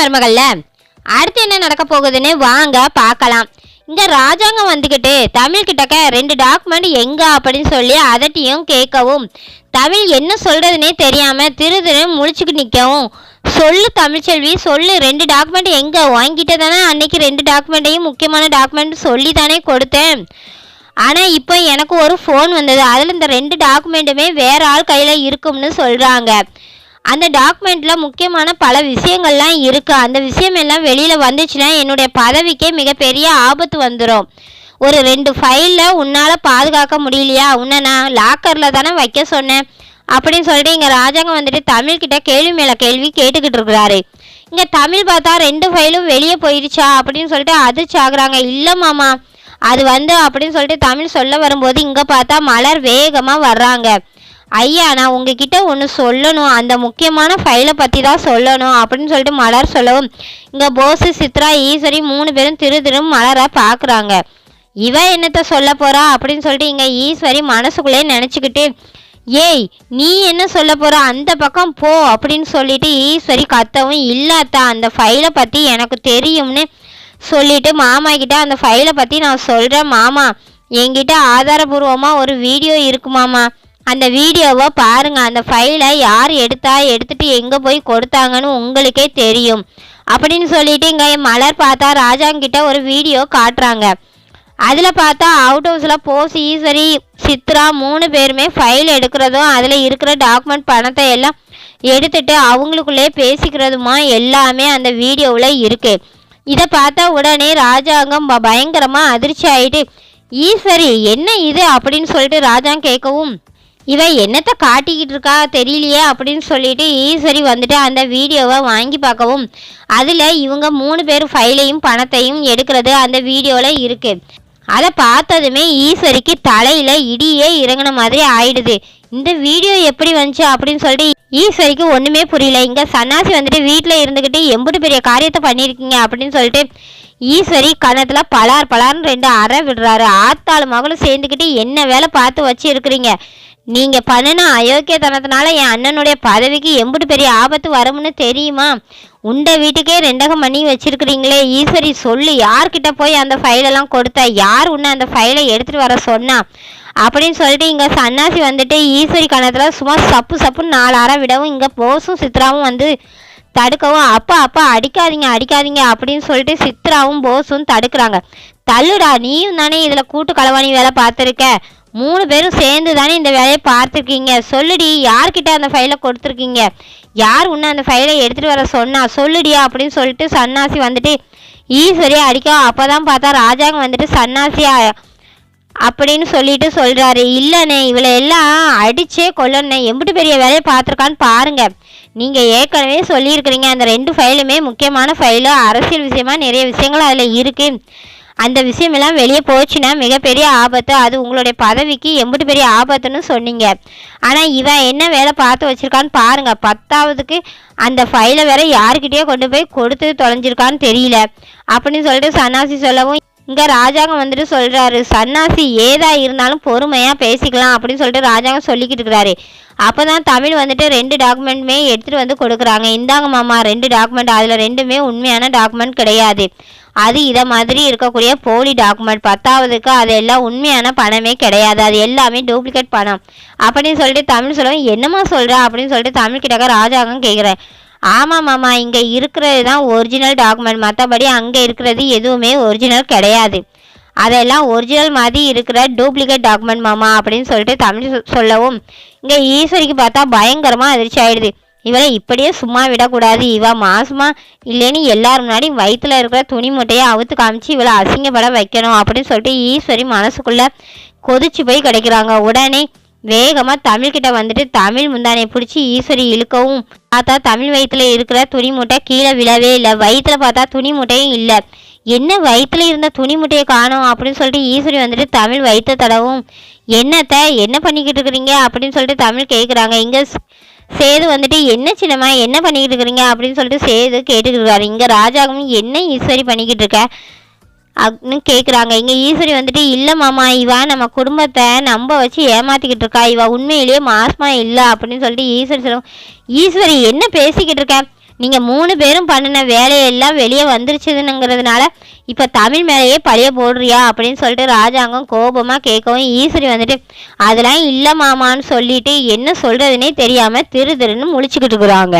மருமகள்ல? அடுத்து என்ன நடக்க போகுதுன்னு வாங்க பார்க்கலாம். இங்க ராஜாங்கம் வந்துக்கிட்டு தமிழ் கிட்டக்க ரெண்டு டாக்குமெண்ட் எங்க அப்படின்னு சொல்லி அதட்டியும் கேட்கவும் தமிழ் என்ன சொல்றதுனே தெரியாம திரு திரு முழிச்சுக்கு நிற்கவும் சொல்லு தமிழ்ச்செல்வி சொல்லு ரெண்டு டாக்குமெண்ட் எங்க? வாங்கிட்டு தானே அன்னைக்கு ரெண்டு டாக்குமெண்ட்டையும் முக்கியமான டாக்குமெண்ட் சொல்லி தானே கொடுத்தேன். ஆனால் இப்போ எனக்கு ஒரு ஃபோன் வந்தது. அதில் இந்த ரெண்டு டாக்குமெண்ட்டுமே வேற ஆள் கையில் இருக்கும்னு சொல்கிறாங்க அந்த டாக்குமெண்ட்டில் முக்கியமான பல விஷயங்கள்லாம் இருக்குது அந்த விஷயம் எல்லாம் வெளியில் வந்துச்சுன்னா என்னுடைய பதவிக்கே மிகப்பெரிய ஆபத்து வந்துடும் ஒரு ரெண்டு ஃபைலில் உன்னால் பாதுகாக்க முடியலையா? உன்னை நான் லாக்கரில் தானே வைக்க சொன்னேன். அப்படின்னு சொல்லிட்டு இங்கே ராஜாங்க வந்துட்டு தமிழ்கிட்ட கேள்வி மேலே கேள்வி கேட்டுக்கிட்டு இருக்கிறாரு. இங்கே தமிழ் பார்த்தா ரெண்டு ஃபைலும் வெளியே போயிடுச்சா அப்படின்னு சொல்லிட்டு அதிர்ச்சி ஆகுறாங்க இல்லை மாமா அது வந்து அப்படின்னு சொல்லிட்டு தமிழ் சொல்ல வரும்போது இங்கே பார்த்தா மலர் வேகமாக வர்றாங்க. ஐயா நான் உங்ககிட்ட ஒன்று சொல்லணும். அந்த முக்கியமான ஃபைலை பற்றி தான் சொல்லணும் அப்படின்னு சொல்லிட்டு மலர் சொல்லவும் இங்கே போஸு சித்ரா ஈஸ்வரி மூணு பேரும் திரு திரும் மலரை பார்க்குறாங்க இவ என்னத்த சொல்ல போகிறா அப்படின்னு சொல்லிட்டு இங்கே ஈஸ்வரி மனசுக்குள்ளே நினச்சிக்கிட்டு ஏய் நீ என்ன சொல்ல போகிற அந்த பக்கம் போ அப்படின்னு சொல்லிட்டு ஈஸ்வரி கத்தவும் இல்லாத்தா அந்த ஃபைலை பற்றி எனக்கு தெரியும்னு சொல்லிட்டு மாமா கிட்ட அந்த ஃபைலை பற்றி நான் சொல்கிறேன் மாமா. என்கிட்ட ஆதாரபூர்வமாக ஒரு வீடியோ இருக்கு மாமா. அந்த வீடியோவை பாருங்கள் அந்த ஃபைலை யார் எடுத்தா எடுத்துகிட்டு எங்கே போய் கொடுத்தாங்கன்னு உங்களுக்கே தெரியும். அப்படின்னு சொல்லிட்டு இங்கே மலர் பார்த்தா ராஜாங்கிட்ட ஒரு வீடியோ காட்டுறாங்க. அதில் பார்த்தா அவுட் ஹவுஸில் போஸ் ஈஸ்வரி சித்ரா மூணு பேருமே ஃபைல் எடுக்கிறதும் அதில் இருக்கிற டாக்குமெண்ட் பணத்தை எல்லாம் எடுத்துட்டு அவங்களுக்குள்ளே பேசிக்கிறதுமா எல்லாமே அந்த வீடியோவில் இருக்குது இதை பார்த்தா உடனே ராஜாங்கம் பயங்கரமாக அதிர்ச்சி ஆகிட்டு ஈஸ்வரி என்ன இது? அப்படின்னு சொல்லிட்டு ராஜாங்க கேட்கவும் இவன் என்னத்தை காட்டிக்கிட்டு இருக்கா தெரியலையே அப்படின்னு சொல்லிட்டு ஈஸ்வரி வந்துட்டு அந்த வீடியோவை வாங்கி பார்க்கவும். அதில் இவங்க மூணு பேர் ஃபைலையும் பணத்தையும் எடுக்கிறது அந்த வீடியோவில் இருக்குது அதை பார்த்ததுமே ஈஸ்வரிக்கு தலையில் இடியே இறங்கின மாதிரி ஆயிடுது. இந்த வீடியோ எப்படி வந்துச்சு அப்படின்னு சொல்லிட்டு ஈஸ்வரிக்கு ஒன்றுமே புரியல. இங்கே சன்னாசி வந்துட்டு வீட்டில் இருந்துக்கிட்டு எம்பிட்டு பெரிய காரியத்தை பண்ணியிருக்கீங்க அப்படின்னு சொல்லிட்டு ஈஸ்வரி கணத்தில் பலார் பலார்னு ரெண்டு அறை விடுறாரு. ஆத்தாள் மகளும் சேர்ந்துக்கிட்டு என்ன வேலை பார்த்து வச்சு இருக்கிறீங்க நீங்க பண்ணின அயோக்கியத்தனத்தினால என் அண்ணனுடைய பதவிக்கு எம்பிட்டு பெரிய ஆபத்து வரும்னு தெரியுமா? உண்ட வீட்டுக்கே ரெண்டகம் பண்ணி வச்சிருக்கிறீங்களே ஈஸ்வரி சொல்லு யார்கிட்ட போய் அந்த ஃபைலெல்லாம் கொடுத்த யார் உன்னை அந்த ஃபைலை எடுத்துட்டு வர சொன்னா? அப்படின்னு சொல்லிட்டு இங்க சன்னாசி வந்துட்டு ஈஸ்வரி கணத்துல சும்மா சப்பு சப்புன்னு நாலு அறை விடவும் இங்க போஸும் சித்ராவும் வந்து தடுக்கவும் அப்பா அப்பா அடிக்காதீங்க அடிக்காதீங்க அப்படின்னு சொல்லிட்டு சித்ராவும் போஸும் தடுக்கிறாங்க. தள்ளுடா நீயும் தானே இதில் கூட்டு களவாணி வேலை பார்த்துருக்க? மூணு பேரும் சேர்ந்து தானே இந்த வேலையை பார்த்துருக்கீங்க? சொல்லுடி யார்கிட்ட அந்த ஃபைலை கொடுத்துருக்கீங்க? யார் உன்னை அந்த ஃபைலை எடுத்துகிட்டு வர சொன்னா? சொல்லுடியா அப்படின்னு சொல்லிட்டு சன்னாசி வந்துட்டு ஈஸ்வரியா அடிக்க அப்போ தான் பார்த்தா ராஜாங்க வந்துட்டு சன்னாசியா அப்படின்னு சொல்லிட்டு சொல்கிறாரு இல்லைண்ணே இவளை எல்லாம் அடிச்சே கொல்லணே எம்பிட்டு பெரிய வேலையை பார்த்துருக்கான்னு பாருங்கள் நீங்கள் ஏற்கனவே சொல்லியிருக்கிறீங்க. அந்த ரெண்டு ஃபைலுமே முக்கியமான ஃபைலு. அரசியல் விஷயமா நிறைய விஷயங்கள் அதில் இருக்குது அந்த விஷயம் எல்லாம் வெளியே போச்சுன்னா மிகப்பெரிய ஆபத்து. அது உங்களுடைய பதவிக்கு எம்பிட்டு பெரிய ஆபத்துன்னு சொன்னீங்க. ஆனால் இவன் என்ன வேலை பார்த்து வச்சுருக்கான்னு பாருங்கள் பத்தாவதுக்கு அந்த ஃபைலை வேற யாருக்கிட்டேயோ கொண்டு போய் கொடுத்து தொலைஞ்சிருக்கான்னு தெரியல. அப்படின்னு சொல்லிட்டு சன்னாசி சொல்லவும் இங்கே ராஜாங்கம் வந்துட்டு சொல்கிறாரு சன்னாசி ஏதா இருந்தாலும் பொறுமையாக பேசிக்கலாம் அப்படின்னு சொல்லிட்டு ராஜாங்கம் சொல்லிக்கிட்டு இருக்கிறாரு. அப்போ தான் தமிழ் வந்துட்டு ரெண்டு டாக்குமெண்ட்டுமே எடுத்துகிட்டு வந்து கொடுக்குறாங்க. இந்தாங்க மாமா ரெண்டு டாக்குமெண்ட். அதில் ரெண்டுமே உண்மையான டாக்குமெண்ட் கிடையாது. அது இதை மாதிரி இருக்கக்கூடிய போலி டாக்குமெண்ட். பத்தாவதுக்கு அது எல்லாம் உண்மையான பணமே கிடையாது. அது எல்லாமே டூப்ளிகேட் பணம். அப்படின்னு சொல்லிட்டு தமிழ் சொல்லவும் என்னம்மா சொல்ற? அப்படின்னு சொல்லிட்டு தமிழ் கிட்டக்க ராஜாங்கம் கேட்குறேன் ஆமாம் மாமா இங்கே இருக்கிறது தான் ஒரிஜினல் டாக்குமெண்ட் மற்றபடி அங்கே இருக்கிறது எதுவுமே ஒரிஜினல் கிடையாது. அதெல்லாம் ஒரிஜினல் மாதிரி இருக்கிற டூப்ளிகேட் டாக்குமெண்ட் மாமா அப்படின்னு சொல்லிட்டு தமிழ் சொல்லவும். இங்கே ஈஸ்வரிக்கு பார்த்தா பயங்கரமாக அதிர்ச்சி ஆயிடுது. இவளை இப்படியே சும்மா விடக்கூடாது. இவ மாசமா இல்லைன்னு எல்லாரும் முன்னாடி வயிற்றுல இருக்கிற துணி மூட்டையை அவுத்து காமிச்சு இவளை அசிங்கப்பட வைக்கணும் அப்படின்னு சொல்லிட்டு ஈஸ்வரி மனசுக்குள்ள கொதிச்சு போய் கிடைக்கிறாங்க. உடனே வேகமாக தமிழ்கிட்ட வந்துட்டு தமிழ் முந்தானை பிடிச்சி ஈஸ்வரி இழுக்கவும் பார்த்தா தமிழ் வயிற்றுல இருக்கிற துணி மூட்டை கீழே விழவே இல்லை. வயிற்றுல பார்த்தா துணி மூட்டையும் இல்லை. என்ன வயிற்றுல இருந்த துணி மூட்டையை காணும் அப்படின்னு சொல்லிட்டு ஈஸ்வரி வந்துட்டு தமிழ் வயிற்ற தடவும். என்னத்த என்ன பண்ணிக்கிட்டு இருக்கிறீங்க அப்படின்னு சொல்லிட்டு தமிழ் கேட்குறாங்க இங்கே சேது வந்துட்டு என்ன சின்னம்மா என்ன பண்ணிக்கிட்டு இருக்கிறீங்க? அப்படின்னு சொல்லிட்டு சேது கேட்டுக்கிட்டு இருக்காரு. இங்கே ராஜாவும் என்ன ஈஸ்வரி பண்ணிக்கிட்டு இருக்க? அப்படின்னு கேட்குறாங்க இங்கே ஈஸ்வரி வந்துட்டு இல்லை மாமா இவா நம்ம குடும்பத்தை நம்ப வச்சு ஏமாத்திக்கிட்டு இருக்கா. இவா உண்மையிலேயே மாசமா இல்லை அப்படின்னு சொல்லிட்டு ஈஸ்வரி சொல்லுவோம் ஈஸ்வரி என்ன பேசிக்கிட்டு இருக்க? நீங்கள் மூணு பேரும் பண்ணின வேலையெல்லாம் வெளியே வந்துருச்சுதுங்கிறதுனால இப்போ தமிழ் மேலேயே பழைய போடுறியா? அப்படின்னு சொல்லிட்டு ராஜாங்கம் கோபமாக கேட்கவும் ஈஸ்வரி வந்துட்டு அதெல்லாம் இல்லை மாமான்னு சொல்லிட்டு என்ன சொல்கிறதுனே தெரியாமல் திரு திருன்னு முழிச்சுக்கிட்டு இருக்கிறாங்க.